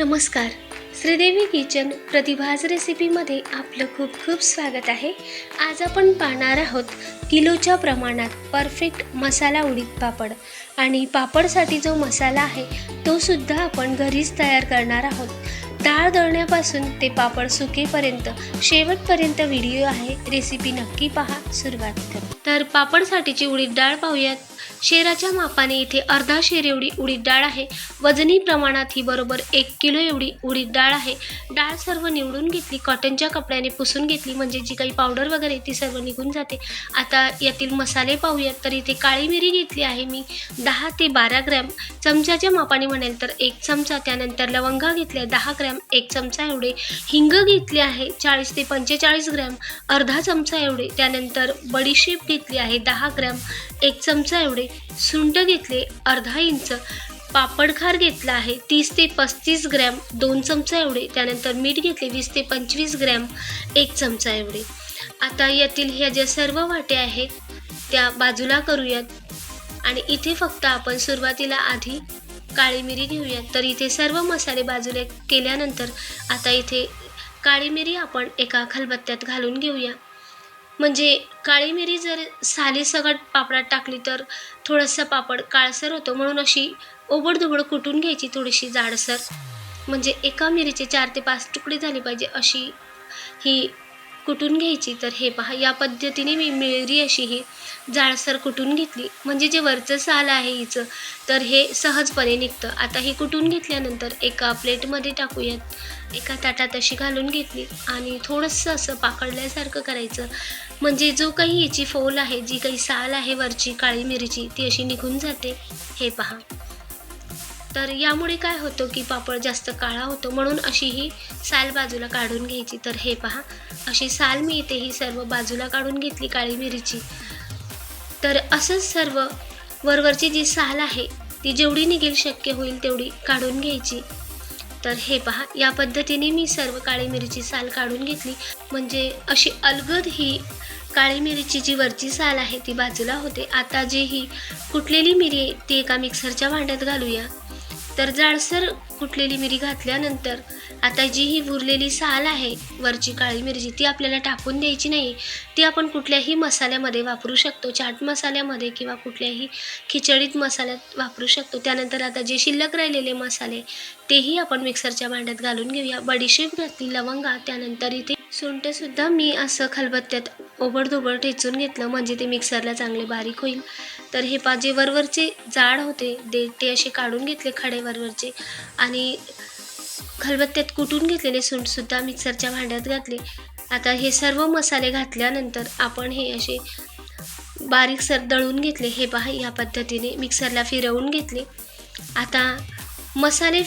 नमस्कार. श्रीदेवी किचन प्रतिभाज रेसिपीमध्ये आपलं खूप खूप स्वागत आहे. आज आपण पाहणार आहोत किलोच्या प्रमाणात परफेक्ट मसाला उडीद पापड. आणि पापडसाठी जो मसाला आहे तो सुद्धा आपण घरीच तयार करणार आहोत. डाळ दळण्यापासून ते पापड सुकेपर्यंत शेवटपर्यंत व्हिडिओ आहे. रेसिपी नक्की पहा. सुरुवात करू. तर पापडसाठीची उडीद डाळ पाहूयात. शेराच्या मापाने इथे अर्धा शेर एवढी उडीद डाळ आहे. वजनी प्रमाणात ही बरोबर एक किलो एवढी उडीद डाळ आहे. डाळ सर्व निवडून घेतली कॉटनच्या कपड्याने पुसून घेतली म्हणजे जी काही पावडर वगैरे ती सर्व निघून जाते. आता यातील मसाले पाहूयात तर इथे काळी मिरी घेतली आहे मी दहा ते बारा ग्रॅम. चमच्याच्या मापाने म्हणेल तर एक चमचा त्यानंतर लवंगा घेतल्या दहा ग्रॅम एक चमचा एवढे. हिंग घेतली आहे चाळीस ते पंचेचाळीस ग्रॅम अर्धा चमचा एवढे. त्यानंतर बडीशेप घेतली आहे दहा ग्रॅम एक चमचा एवढे. सुंठ घेतले अर्धा इंच पापडखार घेतला आहे तीस ते पस्तीस ग्रॅम दोन चमचा एवढे त्यानंतर मीठ घेतले वीस ते पंचवीस ग्रॅम एक चमचा एवढे. आता यातील ह्या ज्या सर्व वाट्या आहेत त्या बाजूला करूयात. आणि इथे फक्त आपण सुरुवातीला आधी काळी मिरी घेऊयात. तर इथे सर्व मसाले बाजूला केल्यानंतर आता इथे काळी मिरी आपण एका खलबत्त्यात घालून घेऊया. म्हणजे काळी मिरी जर सालीसकट पापडात टाकली तर थोडंसं पापड काळसर होतो. म्हणून अशी ओबडधोबड कुटून घ्यायची थोडीशी जाडसर. म्हणजे एका मिरीचे चार ते पाच तुकडे झाले पाहिजे अशी ही कुटून घ्यायची? तर हे पहा या पद्धतीने मी मिरी अशी ही जाळसर कुटून घेतली? म्हणजे जे वरचं साल आहे हिचं तर हे सहजपणे निघतं. आता हे कुटून घेतल्यानंतर एका प्लेटमध्ये टाकूयात. एका ताटात अशी घालून घेतली आणि थोडंसं असं पाकडल्यासारखं करायचं. म्हणजे जो काही याची फोल आहे जी काही साल आहे वरची काळी मिरची ती अशी निघून जाते. हे पहा. तर यामुळे काय होतं की पापड जास्त काळा होतो. म्हणून अशी ही साल बाजूला काढून घ्यायची. तर हे पहा अशी साल मी इथे ही सर्व बाजूला काढून घेतली काळी मिरीची. तर असंच सर्व वरवरची जी साल आहे ती जेवढी निघेल शक्य होईल तेवढी काढून घ्यायची. तर हे पहा या पद्धतीने मी सर्व काळी मिरीची साल काढून घेतली. म्हणजे अशी अलगद ही काळी मिरीची जी वरची साल आहे ती बाजूला होते. आता जी ही कुटलेली मिरी आहे ती एका मिक्सरच्या भांड्यात घालूया. तर जाडसर कुटलेली मिरी घातल्यानंतर आता जी ही उरलेली साल आहे वरची काळी मिरची ती आपल्याला टाकून द्यायची नाही. ती आपण कुठल्याही मसाल्यामध्ये वापरू शकतो. चाट मसाल्यामध्ये किंवा कुठल्याही खिचडीत मसाल्यात वापरू शकतो. त्यानंतर आता जे शिल्लक राहिलेले मसाले तेही आपण मिक्सरच्या भांड्यात घालून घेऊया. बडीशेप घातली लवंगा त्यानंतर इथे सुंठसुद्धा मी असं खलबत्त्यात ओबडधोबड ठेचून घेतलं म्हणजे ते मिक्सरला चांगले बारीक होईल. तर हे पा जे वरवरचे जाड होते. ते ते असे काढून घेतले खडे वरवरचे आणि खलबत्त्यात कुटून घेतलेले सुंठसुद्धा मिक्सरच्या भांड्यात घातले. आता हे सर्व मसाले घातल्यानंतर आपण हे असे बारीक सर दळून घेतले. हे पहा या पद्धतीने मिक्सरला फिरवून घेतले. आता मसाले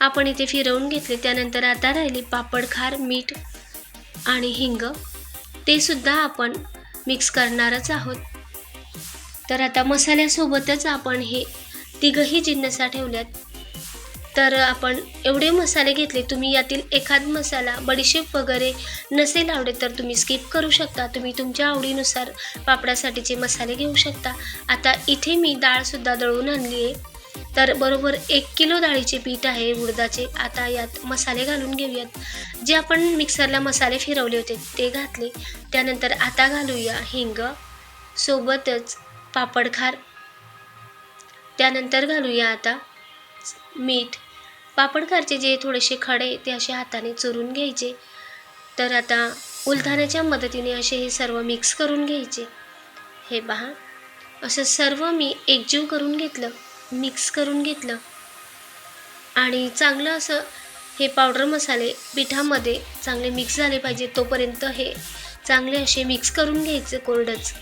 आपण इथे फिरवून घेतले. त्यानंतर आता राहिले पापड खार मीठ आणि हिंग. ते सुद्धा आपण मिक्स करणारच आहोत. तर आता मसाल्यासोबतच आपण हे तिघही जिन्नसा ठेवल्यात. तर आपण एवढे मसाले घेतले तुम्ही यातील एखाद मसाला बडीशेप वगैरे नसेल आवडत तर तुम्ही स्किप करू शकता. तुम्ही तुमच्या आवडीनुसार पापडासाठीचे मसाले घेऊ शकता. आता इथे मी डाळसुद्धा दळून आणली आहे. तर बरोबर एक किलो डाळीचे पीठ आहे उडदाचे. आता यात मसाले घालून घेऊयात. जे आपण मिक्सरला मसाले फिरवले होते ते घातले. त्यानंतर आता घालूया हिंग. सोबतच पापडखार. त्यानंतर घालूया आता मीठ. पापडखारचे जे थोडेसे खडे ते असे हाताने चुरून घ्यायचे. तर आता उलथाण्याच्या मदतीने असे हे सर्व मिक्स करून घ्यायचे. हे पहा. असं सर्व मी एकजीव करून घेतलं. मिक्स करून घेतलं. आणि चांगलं असं हे पावडर मसाले पिठामध्ये चांगले मिक्स झाले पाहिजे तोपर्यंत हे चांगले असे मिक्स करून घ्यायचे कोरडंच.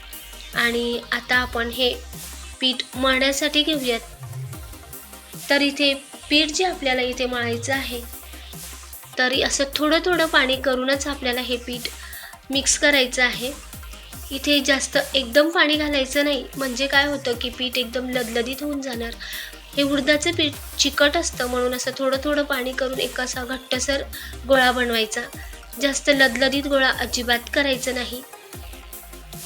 आणि आता आपण हे पीठ मळण्यासाठी घेऊयात. तर इथे पीठ जे आपल्याला इथे मळायचं आहे तरी असं थोडं थोडं पाणी करूनच आपल्याला हे पीठ मिक्स करायचं आहे. इथे जास्त एकदम पाणी घालायचं नाही. म्हणजे काय होतं की पीठ एकदम लदलदीत होऊन जाणार. हे उडदाचं पीठ चिकट असतं म्हणून असं थोडं थोडं पाणी करून एक असा घट्टसर गोळा बनवायचा. जास्त लदलदीत गोळा अजिबात करायचं नाही.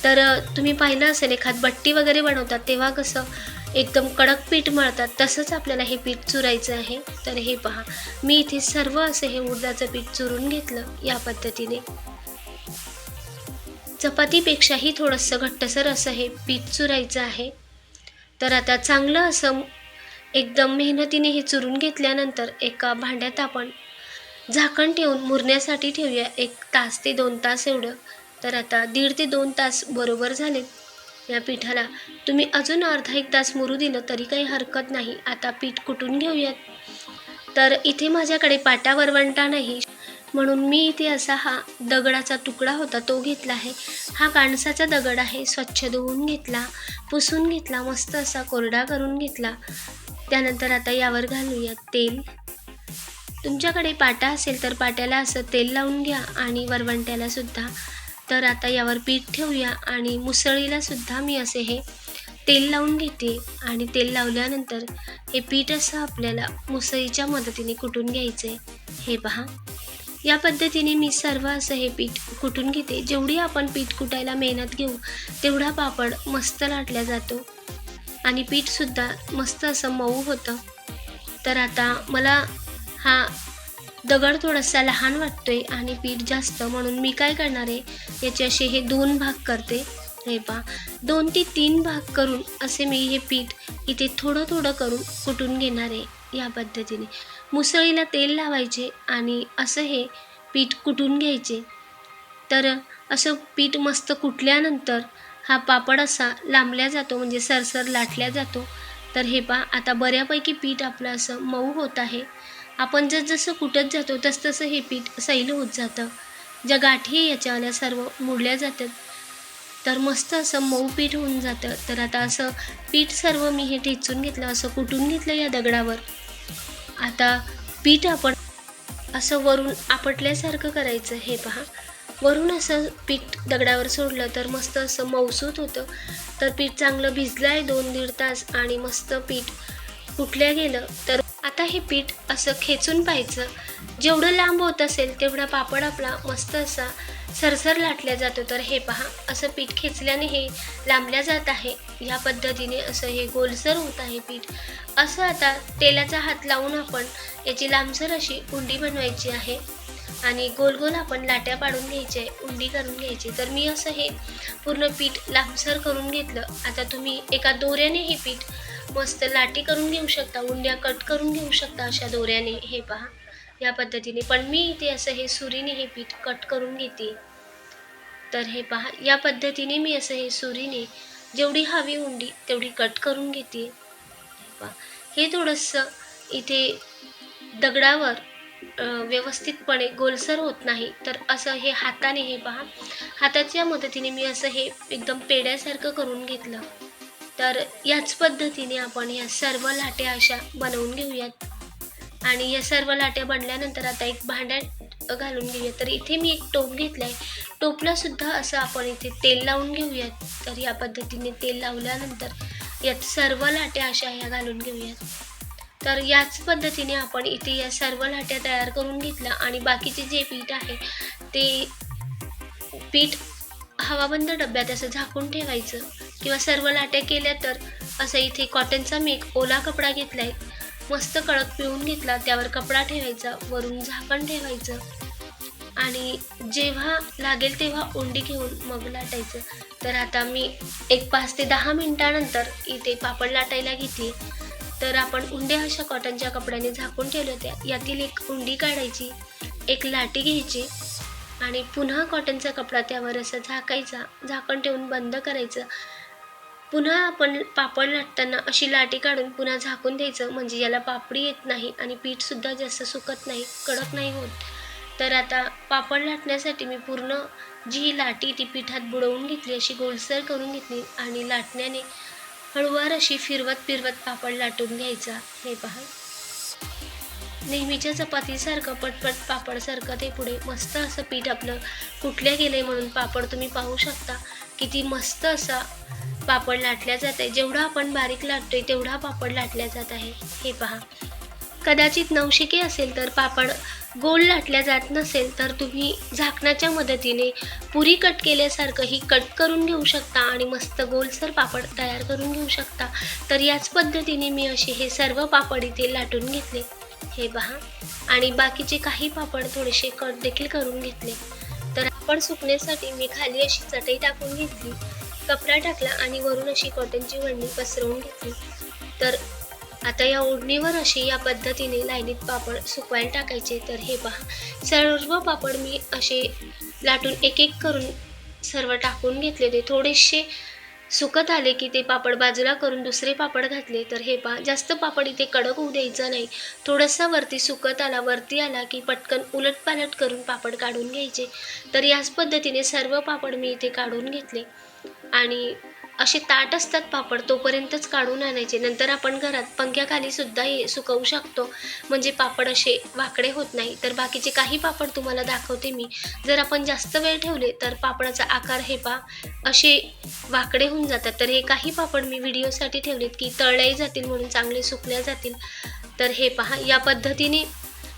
तर तुम्ही पाहिलं असेल एखाद बट्टी वगैरे बनवतात तेव्हा कसं एकदम कडक पीठ मळतात तसंच आपल्याला हे पीठ चुरायचं आहे. तर हे पहा मी इथे सर्व असं हे उडदाचं पीठ चुरून घेतलं या पद्धतीने. चपातीपेक्षाही थोडंसं घट्टसर असं हे पीठ चुरायचं आहे. तर आता चांगलं असं एकदम मेहनतीने हे चुरून घेतल्यानंतर एका भांड्यात आपण झाकण ठेवून मुरण्यासाठी ठेवूया. एक तास ते दोन तास एवढं. तर आता दीड ते दोन तास बरोबर झालेत या पिठाला तुम्ही अजून अर्धा एक तास मुरू दिलं तरी काही हरकत नाही. आता पीठ कुटून घेऊयात. तर इथे माझ्याकडे पाटा वरवंटा नाही म्हणून मी इथे असा हा दगडाचा तुकडा होता तो घेतला आहे. हा काणसाचा दगड आहे स्वच्छ धुवून घेतला पुसून घेतला मस्त असा कोरडा करून घेतला. त्यानंतर आता यावर घालूया तेल. तुमच्याकडे पाटा असेल तर पाट्याला असं तेल लावून घ्या आणि वरवंट्याला सुद्धा. तर आता यावर पीठ ठेवूया आणि मुसळीला सुद्धा मी असे हे तेल लावून घेते आणि तेल लावल्यानंतर हे पीठ असं आपल्याला मुसळीच्या मदतीने कुटून घ्यायचं आहे हे पहा. या पद्धतीने मी सर्व असं हे पीठ कुटून घेते. जेवढी आपण पीठ कुटायला मेहनत घेऊ तेवढा पापड मस्त लाटला जातो. आणि पीठसुद्धा मस्त असं मऊ होतं. तर आता मला हा दगड थोडासा लहान वाटतोय आणि पीठ जास्त म्हणून मी काय करणार आहे याचे असे हे दोन भाग करते. हे पहा दोन ते तीन भाग करून असे मी हे पीठ इथे थोडं थोडं करून कुटून घेणार आहे या पद्धतीने. मुसळीला तेल लावायचे आणि असं हे पीठ कुटून घ्यायचे. तर असं पीठ मस्त कुटल्यानंतर हा पापड असा लांबल्या जातो म्हणजे सरसर लाटल्या जातो. तर हे पहा आता बऱ्यापैकी पीठ आपलं असं मऊ होत आहे. आपण जसजसं कुटत जातो तसतसं हे पीठ सैल होत जातं. ज्या गाठी याच्यावाल्या सर्व मुडल्या जातात. तर मस्त असं मऊ पीठ होऊन जातं. तर आता असं पीठ सर्व मी हे ठेचून घेतलं असं कुटून घेतलं या दगडावर. आता पीठ आपण असं वरून आपटल्यासारखं करायचं हे पहा. वरून असं पीठ दगडावर सोडलं तर मस्त असं मौसूत होतं. तर पीठ चांगलं भिजलं आहे दोन दीड तास आणि मस्त पीठ कुटल्या गेलं तर आता हे पीठ असं खेचून पाहायचं. जेवढं लांब होत असेल तेवढा पापड आपला मस्त असा सरसर लाटल्या जातो. तर हे पहा असं पीठ खेचल्याने हे लांबल्या जात आहे. ह्या पद्धतीने असं हे गोलसर होत आहे पीठ. असं आता तेलाचा हात लावून आपण याची लांबसर अशी उंडी बनवायची आहे. आणि गोल गोल आपण लाट्या पाडून घ्यायचे उंडी करून घ्यायची. तर मी असं हे पूर्ण पीठ लांबसर करून घेतलं. आता तुम्ही एका दोऱ्याने हे पीठ मस्त लाटी करून घेऊ शकता उंड्या कट करून घेऊ शकता अशा दोऱ्याने. हे पहा या पद्धतीने. पण मी इथे असं हे सुरीने हे पीठ कट करून घेते. तर हे पहा या पद्धतीने मी असं हे सुरीने जेवढी हवी उंडी तेवढी कट करून घेते. हे थोडंसं इथे दगडावर व्यवस्थितपणे गोलसर होत नाही तर असं हे हाताने हे पहा. हाताच्या मदतीने मी असं हे एकदम पेड्यासारखं करून घेतलं. तर याच पद्धतीने आपण या सर्व लाट्या अशा बनवून घेऊयात. आणि या सर्व लाट्या बनल्यानंतर आता एक भांड्यात घालून घेऊया तर इथे मी एक टोप घेतला आहे टोपला सुद्धा असं आपण इथे तेल लावून घेऊयात. तर या पद्धतीने तेल लावल्यानंतर यात सर्व लाट्या अशा ह्या घालून घेऊयात. तर याच पद्धतीने आपण इथे या सर्व लाट्या तयार करून घेतल्या आणि बाकीचे जे पीठ आहे ते पीठ हवाबंद डब्यात असं झाकून ठेवायचं. किंवा सर्व लाट्या केल्या तर असं इथे कॉटनचा मेक ओला कपडा घेतला आहे मस्त कडक पिळून घेतला त्यावर कपडा ठेवायचा वरून झाकण ठेवायचं. आणि जेव्हा लागेल तेव्हा उंडी घेऊन मग लाटायचं. तर आता मी एक पाच ते दहा मिनिटानंतर इथे पापड लाटायला घेते. तर आपण उंडे अशा कॉटनच्या कपड्याने झाकून ठेवल्या होत्या यातील एक उंडी काढायची एक लाटी घ्यायची आणि पुन्हा कॉटनचा कपडा त्यावर असं झाकायचा झाकण ठेवून बंद करायचं. पुन्हा आपण पापड लाटताना अशी लाटी काढून पुन्हा झाकून द्यायचं म्हणजे याला पापडी येत नाही आणि पीठसुद्धा जास्त सुकत नाही कडक नाही होत. तर आता पापड लाटण्यासाठी मी पूर्ण जी लाटी ती पिठात बुडवून घेतली अशी गोलसर करून घेतली आणि लाटण्याने हळूवार अशी फिरवत फिरवत पापड लाटून घ्यायचा. हे पहा. नेहमीच्या चपातीसारखं पटपट पापडसारखं ते पुढे. मस्त असं पीठ आपलं कुठल्या गेले म्हणून पापड तुम्ही पाहू शकता. किती मस्त असा पापड लाटल्या जात आहे. जेवढा आपण बारीक लाटतोय तेवढा पापड लाटल्या जात आहे. हे पहा. कदाचित नवशिके असेल तर पापड गोल लाटल्या जात नसेल तर तुम्ही झाकणाच्या मदतीने पुरी कट केल्यासारखंही कट करून घेऊ शकता आणि मस्त गोलसर पापड तयार करून घेऊ शकता. तर याच पद्धतीने मी असे हे सर्व पापड इथे लाटून घेतले. हे पहा. आणि बाकीचे काही पापड थोडेसे कट देखील करून घेतले. तर पापड सुकण्यासाठी मी खाली अशी चटई टाकून घेतली. कपडा टाकला आणि वरून अशी कॉटनची वडणी पसरवून घेतली. तर आता या ओढणीवर अशी या पद्धतीने लाईनीत पापड सुकवायला टाकायचे. तर हे पहा. सर्व पापड मी असे लाटून एक एक करून सर्व टाकून घेतले ते थोडेसे सुकत आले की ते पापड बाजूला करून दुसरे पापड घातले. तर हे पहा. जास्त पापड इथे कडक होऊ द्यायचं नाही. थोडासा वरती सुकत आला वरती आला की पटकन उलटपालट करून पापड काढून घ्यायचे. तर याच पद्धतीने सर्व पापड मी इथे काढून घेतले. आणि असे ताट असतात पापड तोपर्यंतच काढून आणायचे. नंतर आपण घरात पंख्याखाली सुद्धा हे सुकवू शकतो. म्हणजे पापड असे वाकडे होत नाही. तर बाकीचे काही पापड तुम्हाला दाखवते मी. जर आपण जास्त वेळ ठेवले तर पापडाचा आकार हे पा असे वाकडे होऊन जातात. तर हे काही पापड मी व्हिडिओसाठी ठेवलेत की तळल्याही जातील म्हणून चांगले सुकल्या जातील. तर हे पहा या पद्धतीने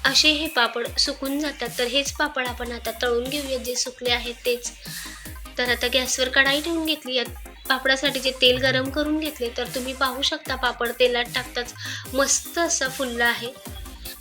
असे हे पापड सुकून जातात. तर हेच पापड आपण आता तळून घेऊयात. जे सुकले आहेत तेच. तर आता गॅसवर कढाई ठेवून घेतली. यात पापडासाठी जे तेल गरम करून घेतले तर तुम्ही पाहू शकता पापड तेलात टाकताच मस्त असं फुललं आहे.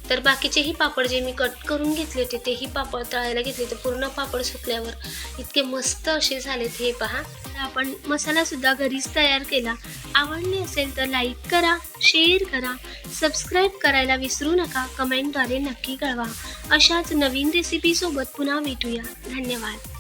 तर बाकीचेही पापड जे मी कट करून घेतले होते तेही पापड तळायला घेतले तर पूर्ण पापड सुकल्यावर इतके मस्त असे झालेत हे पहा. तर आपण मसालासुद्धा घरीच तयार केला. आवडली असेल तर लाईक करा शेअर करा सबस्क्राईब करायला विसरू नका कमेंटद्वारे नक्की कळवा. अशाच नवीन रेसिपीसोबत पुन्हा भेटूया. धन्यवाद.